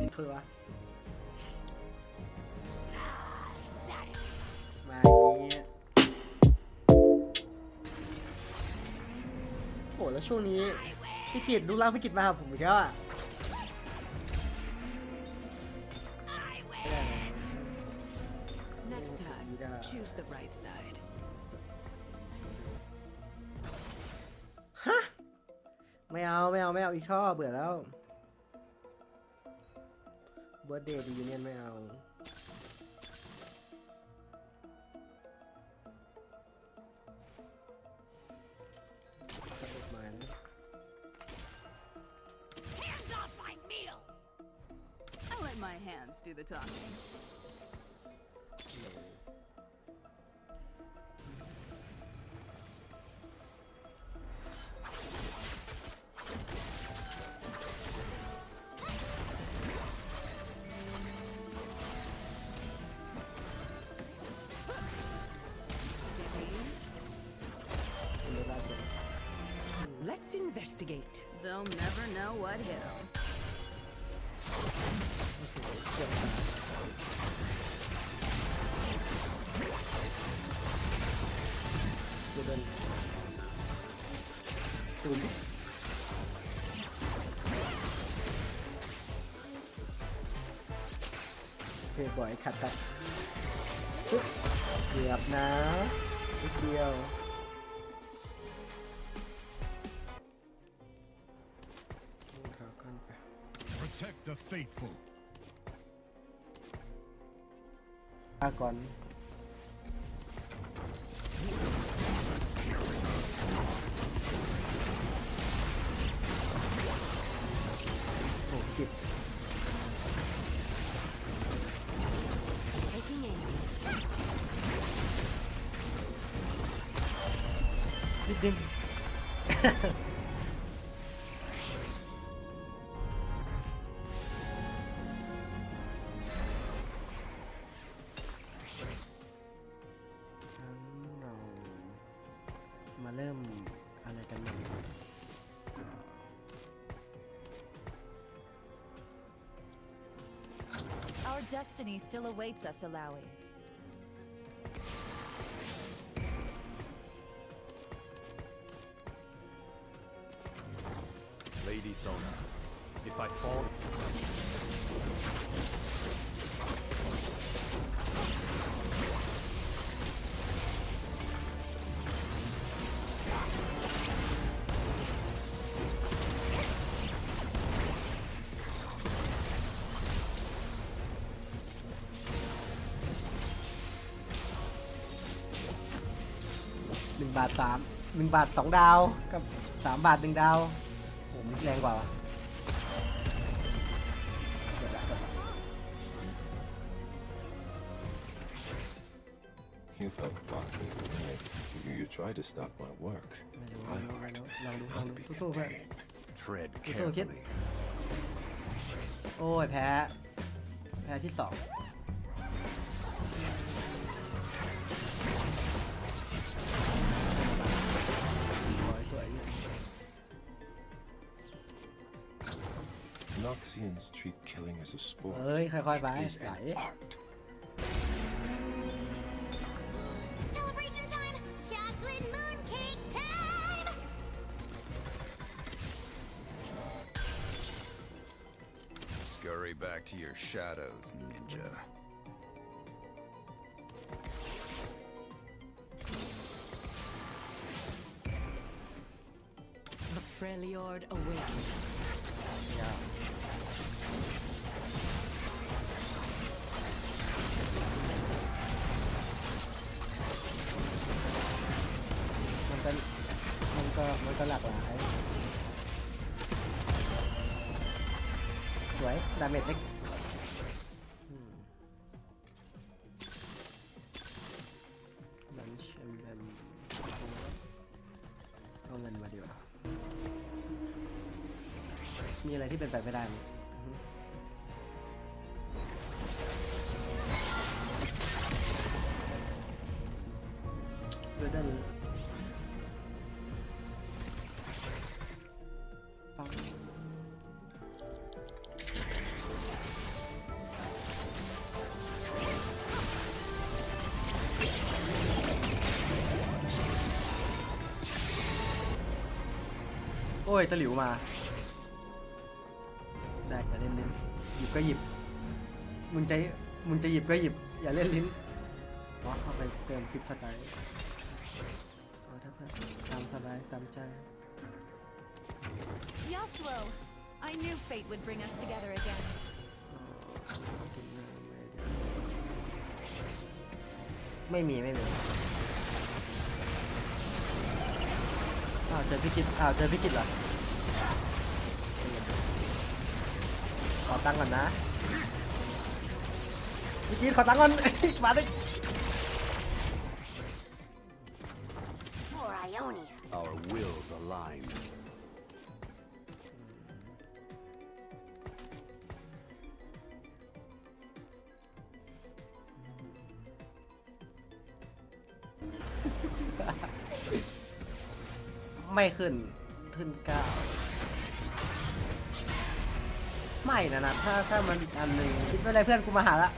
ติดถ้วะมาอย่างนี้โหแล้วช่วงนี้พี่กิตดูร่างพี่กิตมาหาผมอีกแล้วอะ ไม่เอาไม่เบื่อแล้วเบิร์เดย์ดีเนียนไม่เอา let my hands do the talking. Investigate. They'll never know what hit them. เกี่ยวขาดูเดินดูดิเพย์บอยขัดตัดปึ๊บเกือบนะนิดเดียว faithful. ลาก่อนโอ้กิบ Taking aim. Our destiny still awaits us, Alawi. หนึ่งบาทสามหนึ่งบาทสองดาว กับสามบาทหนึ่งดาวโหมันแรงกว่าวะเดี๋ยวละเดี๋ยวละ You felt far You, you tried to stop my work. ไม่รู้ I ไม่รู้ไม่ heart รู้ลองดูลอง will ดู be สู้ๆเพื่อน contained. tread It's all good. carefully. โอ้ยแพ้ แพ้ที่สอง Noxians treat killing as a sport. เอ้ย ค่อยๆไป It is ไหล an art. Celebration time! Chocolate mooncake time! Scurry back to your shadows, ninja. The Freljord awakens. ก็มันก็มันก็หลากหลายสวยดาเมจเล็กอืมมันแชมเบมเอาเงินมาดีกว่ามีอะไรที่เป็นไปไม่ได้ไหมอื อ้ยตะหลิวมา ได้อย่าเล่นลิ้น หยิบก็หยิบ มึงจะมึงจะหยิบก็หยิบ อย่าเล่นลิ้นวะเข้าไปเติมคลิปสไตล์เอาถ้าเพื่อนตามสบายตามใจ Yasuo! I knew fate would bring us together again. ไม่มีไม่มี เจอพี่กิตอ้าวเจอพี่กิตเหรอขอตังค์ก่อนนะพี่กิตขอตังค์ก่อน มาดิ For Ionia. Our wills aligned. ไม่ขึ้นขึ้นเก้าไม่นะนะถ้าถ้ามันอันหนึ่งคิดไม่ไรเพื่อนกูมาหาละ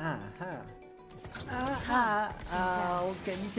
อ่าฮะอ่าอ่าอ้าวเก่งเจ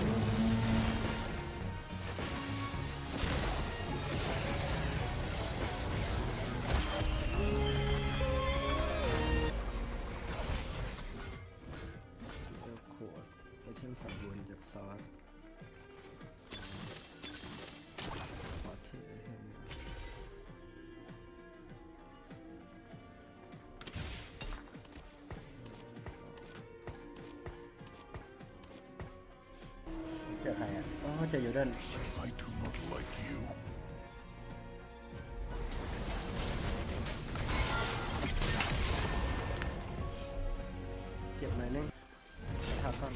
อ่ะอ๋อเจอยูเดน I do not like you. เจ็บหน่อยนึงทับก่อน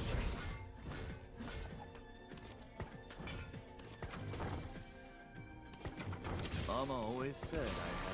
Mama always said I had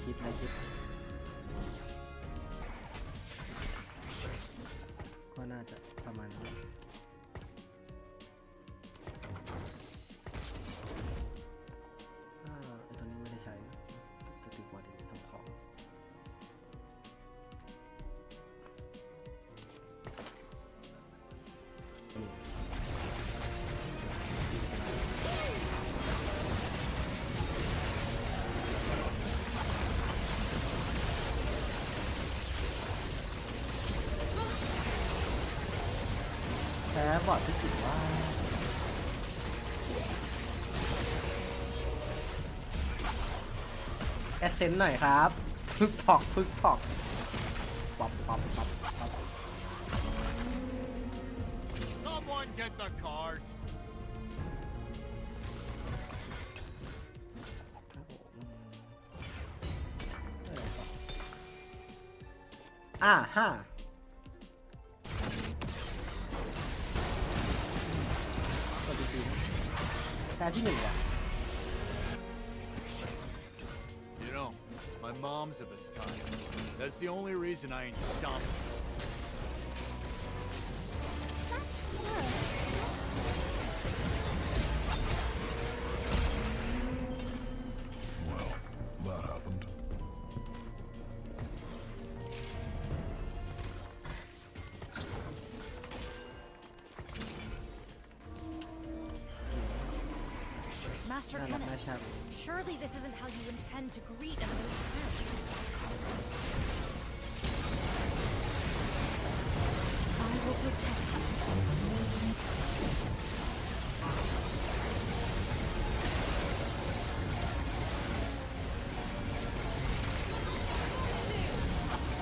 ไรคิดไรคิดก็น่าจะประมาณนั้ ว่าแอสเซนต์หน่อยครับ พึกพอกพึกพอกปับปับปับปับ Someone get the cards. ครับผมเออต่ออ่าฮ่า ๆแพ้ที่หนึ่งว่ะ You know, my mom's of this time. That's the only reason I ain't stopping.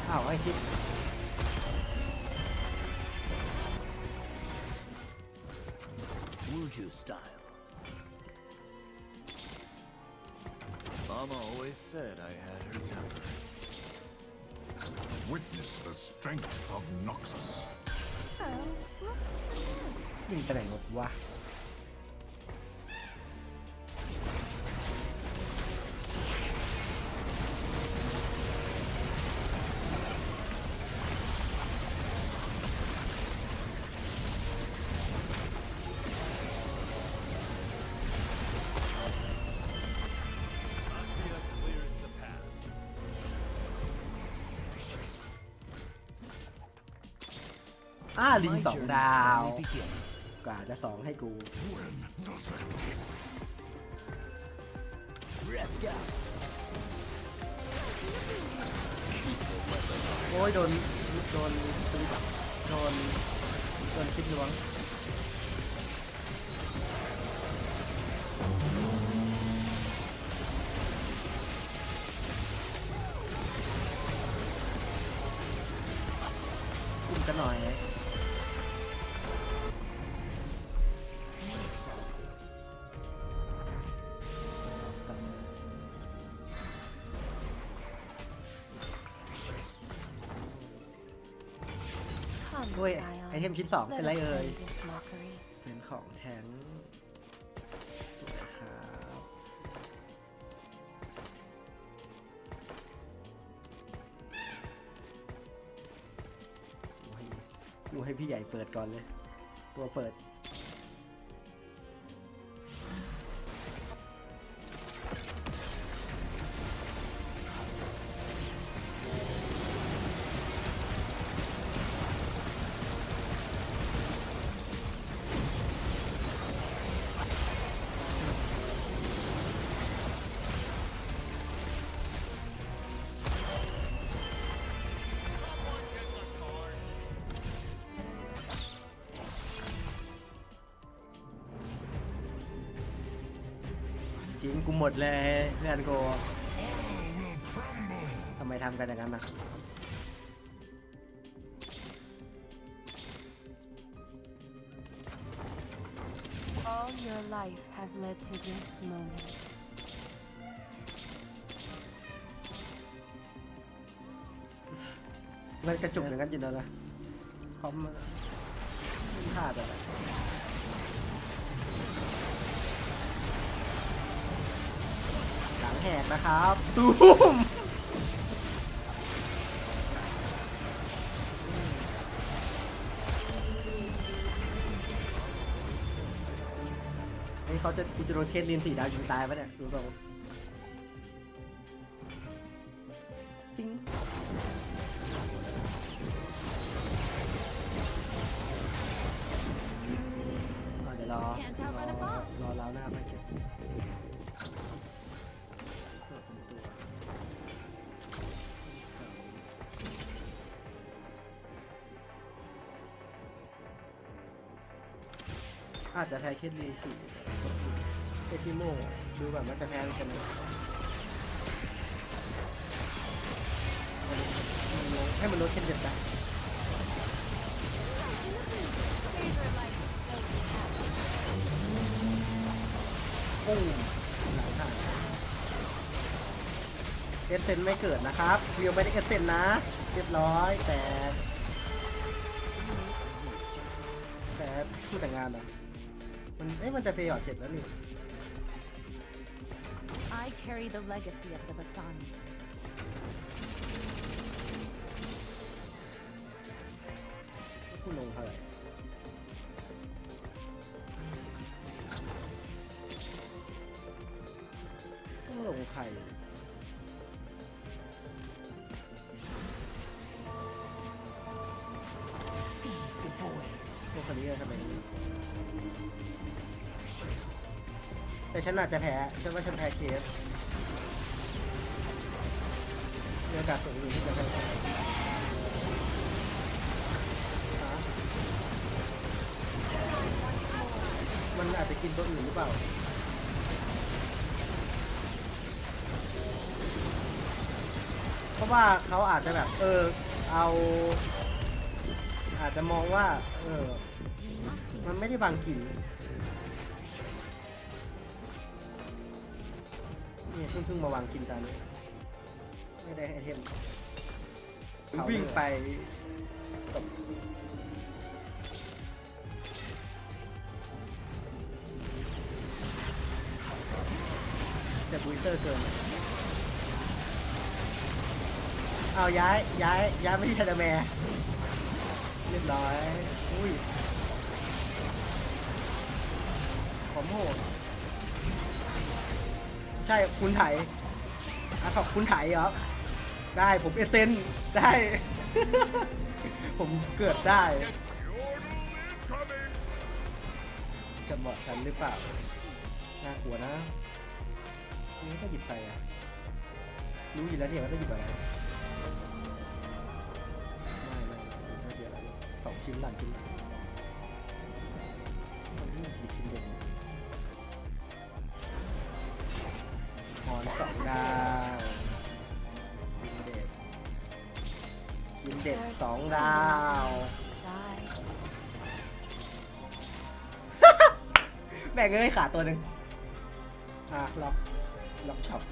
อ้าวไอ้คิด Wuju style. Mama always said I had her temper. Witness the strength of Noxus. วิ่งไปไหนหมดวะ อ่าลิงสองดาว กว่าจะสองให้กู โอ้ยโดน โดนตีจับโดน โดนคิดล้วงกุ้มกันหน่อย เทมชิ้นสองเป็นไร Let us เอ่ย end this mockery. เป็นของแทงสวยครับกูให้กูให้พี่ใหญ่เปิดก่อนเลย ตัวเปิด จริงกูหมดเลยเพื่อนกูทำไมทำกันอย่างนั้นนะ All your life has led to this moment. มันกระจุกอย่างนั้นจริงๆนะคอมมันพลาดอะไร แหกนะครับตูมนี่เขาจะกูจะโดนเคสลินสีดาวยิงตายปะเนี่ย ดูทรง อาจจะแพ้เคสลีสี่เคสที่โม่ดูแบบว่าจะแพ้หรือชนะมันลงให้มันลดเคนเด็ดไปปุ้งหลังหายเอสเซนไม่เกิดนะครับเรียวไม่ได้เอสเซนนะ เรียบร้อยแต่แต่พูดแต่งงานเหรอมัน เอ้ยมันจะเฟย์หยอดเจ็ดแล้วนี่ I carry the legacy of the Basani. คุณลงเท่าไหร่ แต่ฉันอาจจะแพ้ฉันว่าฉันแพ้เคสมีโอกาสสูงอยู่ที่จะแพ้มันอาจจะกินตัวอื่นหรือเปล่าเพราะว่าเขาอาจจะแบบ เออ เอา อาจจะมองว่า เออ มันไม่ได้บางกิน เนี่ยเพิ่งเพิ่งมาวางกินตอนนี้ ไม่ได้ไอเทมวิ่งไปตบจะบูสเตอร์เกิน เอาย้ายย้ายย้ายไม่ที่ทาดาแมร์เรียบร้อย อุ้ยผมโหด ใช่คุณไถอะขอบคุณไถเหรอได้ผมเอเซนได้ ผมเกิดได้ จะเหมาะฉันหรือเปล่า น่ากลัวนะนี่ก็หยิบไปอะ รู้อยู่แล้วเนี่ยว่าต้องหยิบอะไร ไม่ไม่ไม่เดียวแล้วสองชิ้นหลังชิ้นมันหยิบชิ้นเดียว อนสองดาวชิ้นเด็ดชิ้นเด็ดสองดาว Die. แบ่งเงินขาตัวหนึ่งอะล็อกล็อกช็อป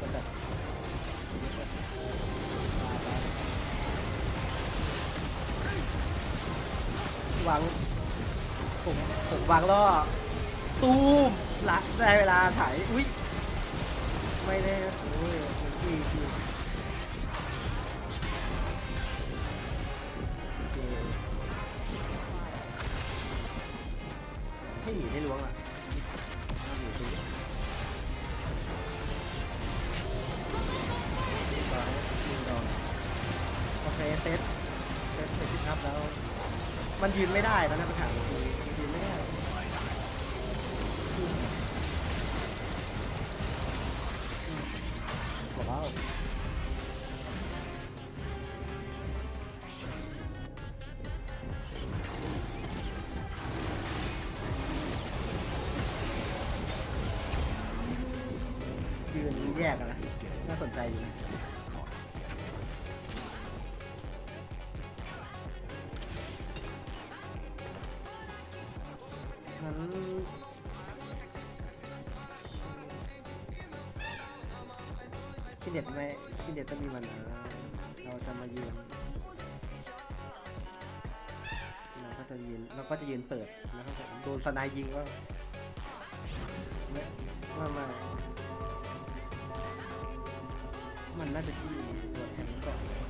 ก็แบบวางผมผมวางล่อ ตูมละได้เวลาถ่าย อุ้ย ไม่ได้โอ้ยพี่พี่โอเคให้หมีได้ล้วงอะโอเคเซตเซตเซตที่ทับแล้ว มันยืนไม่ได้นะนะปัญหา แยกกันนะน่าสนใจอยู่นะงั้นพี่เด็ดไม่พี่เด็ดต้องมีมันนะเราจะมายืนเราก็จะยืนเราก็จะยืนเปิดนะครับผมโดนสนายยิงว่ ตั